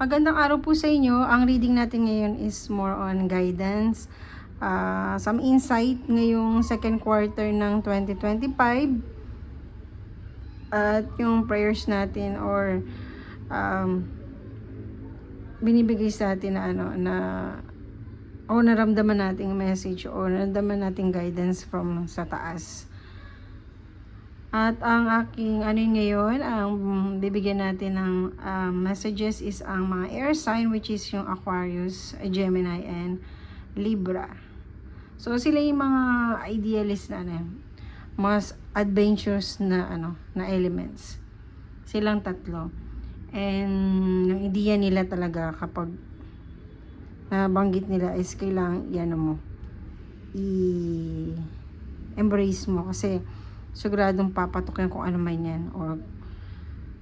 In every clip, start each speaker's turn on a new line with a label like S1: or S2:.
S1: Magandang araw po sa inyo. Ang reading natin ngayon is more on guidance. Ah, some insight ngayong second quarter ng 2025. At yung prayers natin or um, binibigay sa atin na ano na o naramdaman nating message o naramdaman nating guidance from sa taas. At ang aking ano ngayon, ang bibigyan natin ng um, messages is ang mga air sign which is yung Aquarius, Gemini, and Libra. So sila yung mga idealist na ano, mas adventurous na ano, na elements. Silang tatlo. And yung idea nila talaga kapag nabanggit nila is kailangan yan mo i embrace mo kasi siguradong papatok yan kung ano man yan or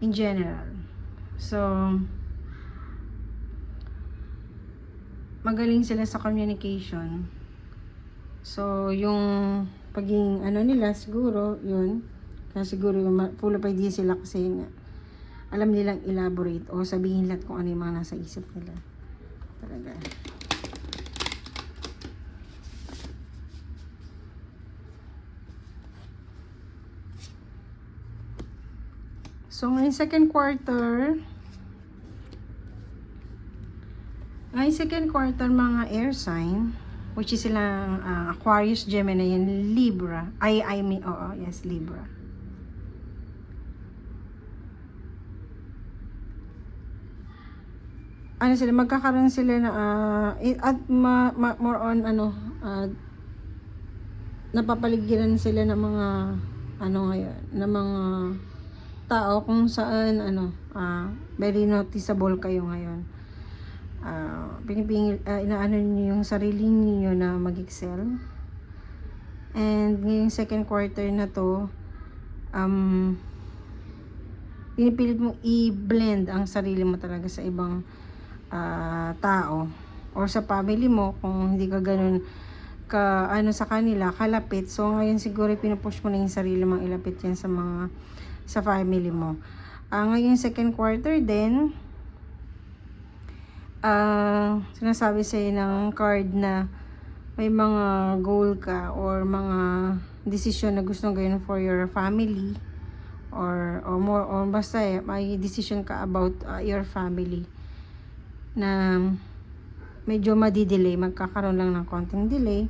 S1: in general. So, magaling sila sa communication. So, yung paging ano nila siguro, yun. Kaya siguro full of ideas sila kasi nga, alam nilang elaborate o sabihin lahat kung ano yung mga nasa isip nila. Talaga. So, ngayong second quarter, ngayong second quarter, mga air sign, which is silang ah, Aquarius, Gemini, and Libra. I, I mean, oo, yes, Libra. Ano sila, magkakaroon sila na, eh, at ma, ma- more on, ano, ah, napapaligiran sila ng mga, ano ngayon, ng mga tao kung saan ano ah very noticeable kayo ngayon. Ah pinipingil ah, inaano niyo yung sarili niyo na mag-excel. And ngayong second quarter na to um pinipilit mo i-blend ang sarili mo talaga sa ibang ah, tao or sa family mo kung hindi ka ganun ka ano sa kanila kalapit. So ngayon siguro pinupush mo na yung sarili mong ilapit yan sa mga sa family mo. Ah, ngayong second quarter din, ah sinasabi sa'yo ng card na may mga goal ka or mga decision na gustong gawin for your family or or more or basta eh, may decision ka about ah, your family na medyo madidelay, magkakaroon lang ng konting delay.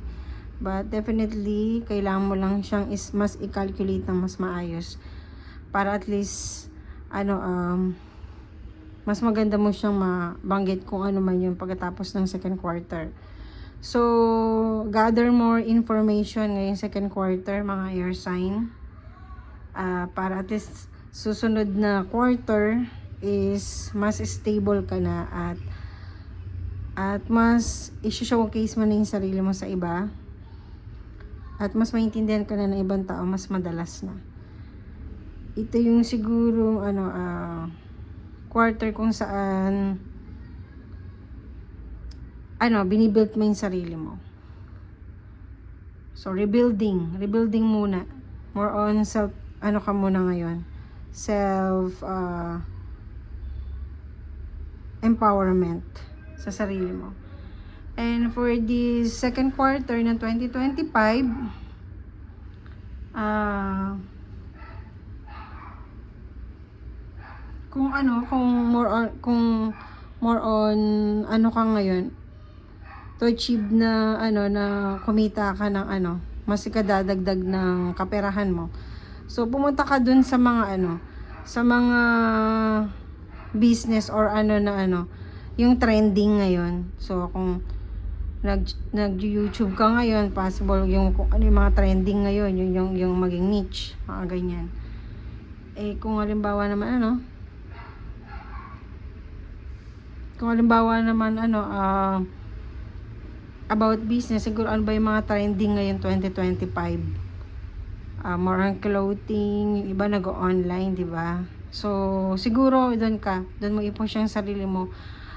S1: But definitely, kailangan mo lang siyang is mas i-calculate ng mas maayos para at least ano um mas maganda mo siyang mabanggit kung ano man yung pagkatapos ng second quarter. So, gather more information ngayong second quarter, mga air sign. Ah, para at least susunod na quarter is mas stable ka na at at mas i-showcase mo na yung sarili mo sa iba at mas maintindihan ka na ng ibang tao mas madalas na ito yung siguro ano ah quarter kung saan ano binibuild mo yung sarili mo. So rebuilding. Rebuilding muna. More on self ano ka muna ngayon. Self ah, empowerment sa sarili mo. And for the second quarter ng 2025 ah kung ano, kung more on, kung more on, ano ka ngayon, to achieve na, ano, na kumita ka ng, ano, mas ikadadagdag ng kaperahan mo. So, pumunta ka dun sa mga, ano, sa mga business or ano na, ano, yung trending ngayon. So, kung nag, nag-YouTube ka ngayon, possible yung, kung ano yung mga trending ngayon, yung, yung, yung maging niche, mga ganyan. Eh, kung halimbawa naman, ano, kung halimbawa naman ano ah, about business siguro ano ba yung mga trending ngayon 2025 Ah, more on clothing yung iba nag-online di ba? So siguro doon ka doon mo i-push yung sarili mo.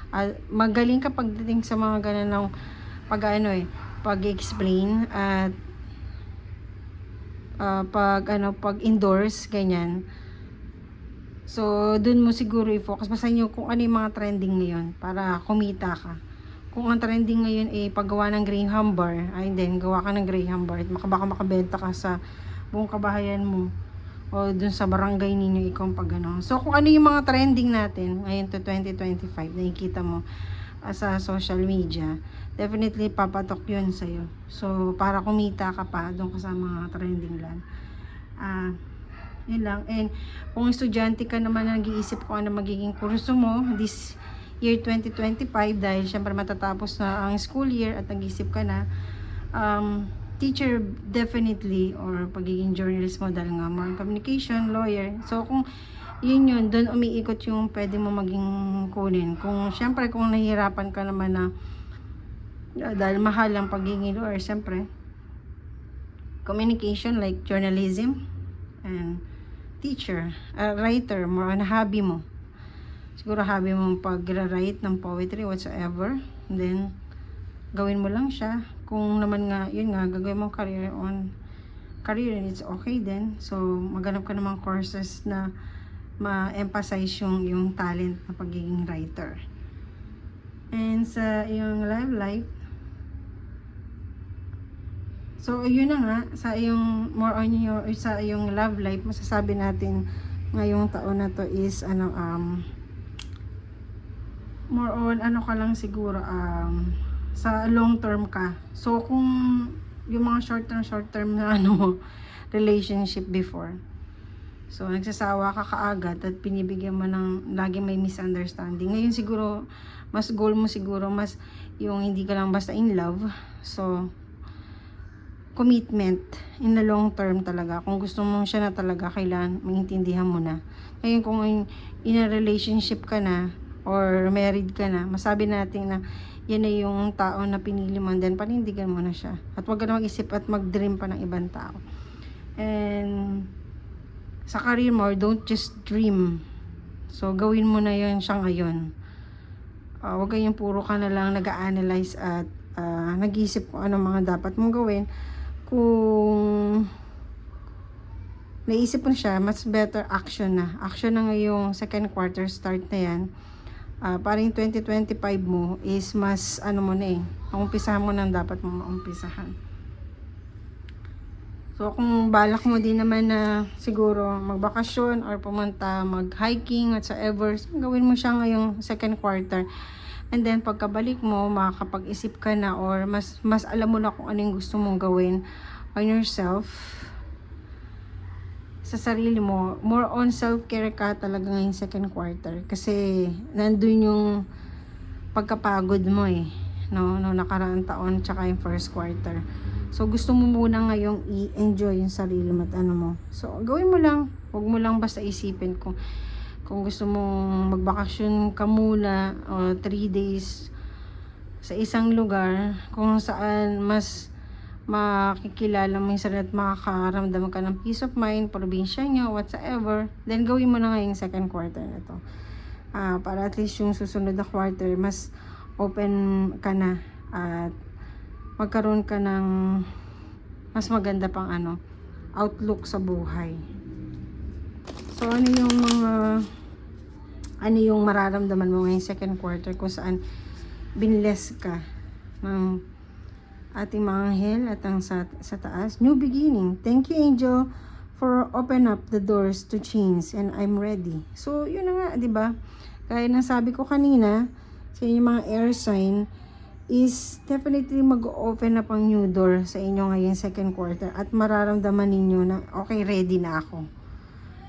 S1: Ah, magaling ka pagdating sa mga ganun ng pag ano eh pag-explain at ah, pag ano pag endorse ganyan So, dun mo siguro i-focus. Basta nyo kung ano yung mga trending ngayon para kumita ka. Kung ang trending ngayon ay paggawa ng Graham bar, ay then gawa ka ng Graham bar baka makabenta ka sa buong kabahayan mo o dun sa barangay ninyo ikaw pag ano. So, kung ano yung mga trending natin ngayon to 2025, nakikita mo ah, sa social media, definitely papatok yun sa'yo. So, para kumita ka pa doon ka sa mga trending lang. Ah, yun lang. And kung estudyante ka naman na nag-iisip kung ano magiging kurso mo this year 2025 dahil syempre matatapos na ang school year at nag-iisip ka na um, teacher definitely or pagiging journalist mo dahil nga more on communication, lawyer. So kung yun yun, doon umiikot yung pwede mo maging kunin. Kung syempre kung nahihirapan ka naman na ah, dahil mahal ang pagiging lawyer, syempre communication like journalism and teacher, uh, writer, more on hobby mo. Siguro hobby mo pag-write ng poetry whatsoever. And then, gawin mo lang siya. Kung naman nga, yun nga, gagawin mo career on career and it's okay then. So, maghanap ka namang courses na ma-emphasize yung, yung talent na pagiging writer. And sa yung live life, So, yun na nga, sa iyong, more on your, sa iyong love life, masasabi natin ngayong taon na to is, ano, um, more on, ano ka lang siguro, um, sa long term ka. So, kung yung mga short term, short term na, ano, relationship before, So, nagsasawa ka kaagad at pinibigyan mo ng lagi may misunderstanding. Ngayon siguro, mas goal mo siguro, mas yung hindi ka lang basta in love. So, commitment in the long term talaga. Kung gusto mo siya na talaga, kailangan maintindihan mo na. Ngayon, kung in, in a relationship ka na, or married ka na, masabi natin na yan na yung tao na pinili mo, then panindigan mo na siya. At huwag ka na mag-isip at mag-dream pa ng ibang tao. And, sa career mo, don't just dream. So, gawin mo na yun siya ngayon. Uh, huwag kayong puro ka na lang nag-analyze at uh, nag-iisip kung ano mga dapat mong gawin kung naisip mo siya, mas better action na. Action na ngayong second quarter start na yan. Uh, parang 2025 mo is mas ano mo na eh. Umpisahan mo nang dapat mo maumpisahan. So kung balak mo din naman na siguro magbakasyon or pumunta mag-hiking whatsoever, so, gawin mo siya ngayong second quarter. And then pagkabalik mo, makakapag-isip ka na or mas mas alam mo na kung anong gusto mong gawin on yourself sa sarili mo. More on self-care ka talaga ngayong second quarter kasi nandun yung pagkapagod mo eh. No, no nakaraang taon tsaka yung first quarter. So gusto mo muna ngayong i-enjoy yung sarili mo at ano mo. So gawin mo lang, huwag mo lang basta isipin kung kung gusto mong magbakasyon ka muna o 3 days sa isang lugar kung saan mas makikilala mo yung sarili at makakaramdam ka ng peace of mind, probinsya nyo, whatsoever, then gawin mo na ngayong second quarter na to. Ah, para at least yung susunod na quarter, mas open ka na at magkaroon ka ng mas maganda pang ano, outlook sa buhay. So, ano yung mga ano yung mararamdaman mo ngayong second quarter kung saan binless ka ng ating mga anghel at ang sa, sa taas. New beginning. Thank you, angel, for open up the doors to change and I'm ready. So, yun na nga, di ba? Kaya nasabi ko kanina, sa inyong mga air sign, is definitely mag-open up ang new door sa inyo ngayong second quarter at mararamdaman ninyo na okay, ready na ako.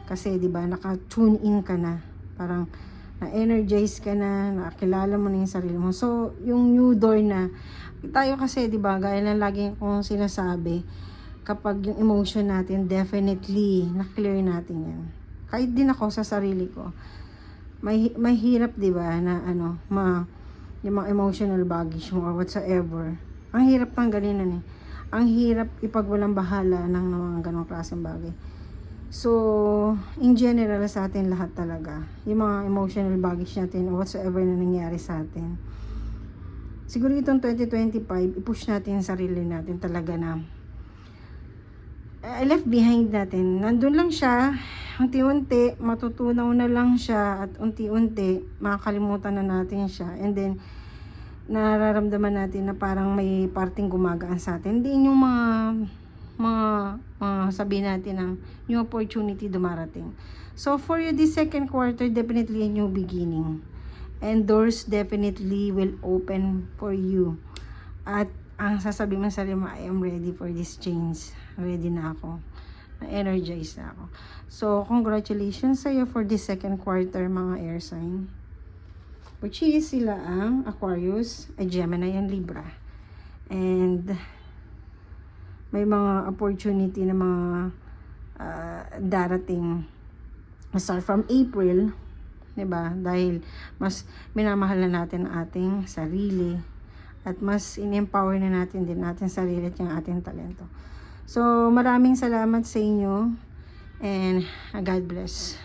S1: Kasi 'di ba, naka-tune in ka na. Parang na-energize ka na, nakakilala mo na yung sarili mo. So, yung new door na tayo kasi 'di ba, gaya ng lagi kong sinasabi, kapag yung emotion natin definitely na-clear natin 'yan. Kahit din ako sa sarili ko. May mahirap 'di ba na ano, ma yung mga emotional baggage mo or whatsoever. Ang hirap tanggalin eh. Ang hirap ipagwalang bahala ng mga ganong klaseng bagay. So, in general sa atin lahat talaga, yung mga emotional baggage natin whatsoever na nangyari sa atin. Siguro itong 2025, i-push natin yung sarili natin talaga na I left behind natin. Nandun lang siya, unti-unti, matutunaw na lang siya at unti-unti, makakalimutan na natin siya. And then, nararamdaman natin na parang may parting gumagaan sa atin. Hindi yung mga, mga, mga sabihin natin ng new opportunity dumarating. So, for you, this second quarter, definitely a new beginning. And doors definitely will open for you. At ang sasabihin mo sa sarili mo, I am ready for this change. Ready na ako. Na-energize na ako. So, congratulations sa iyo for this second quarter, mga air sign. Which is sila ang Aquarius, a Gemini, and Libra. And may mga opportunity na mga ah, darating start from April, 'di ba? Dahil mas minamahal na natin ang ating sarili at mas in-empower na natin din natin sarili at yung ating talento. So, maraming salamat sa inyo and God bless.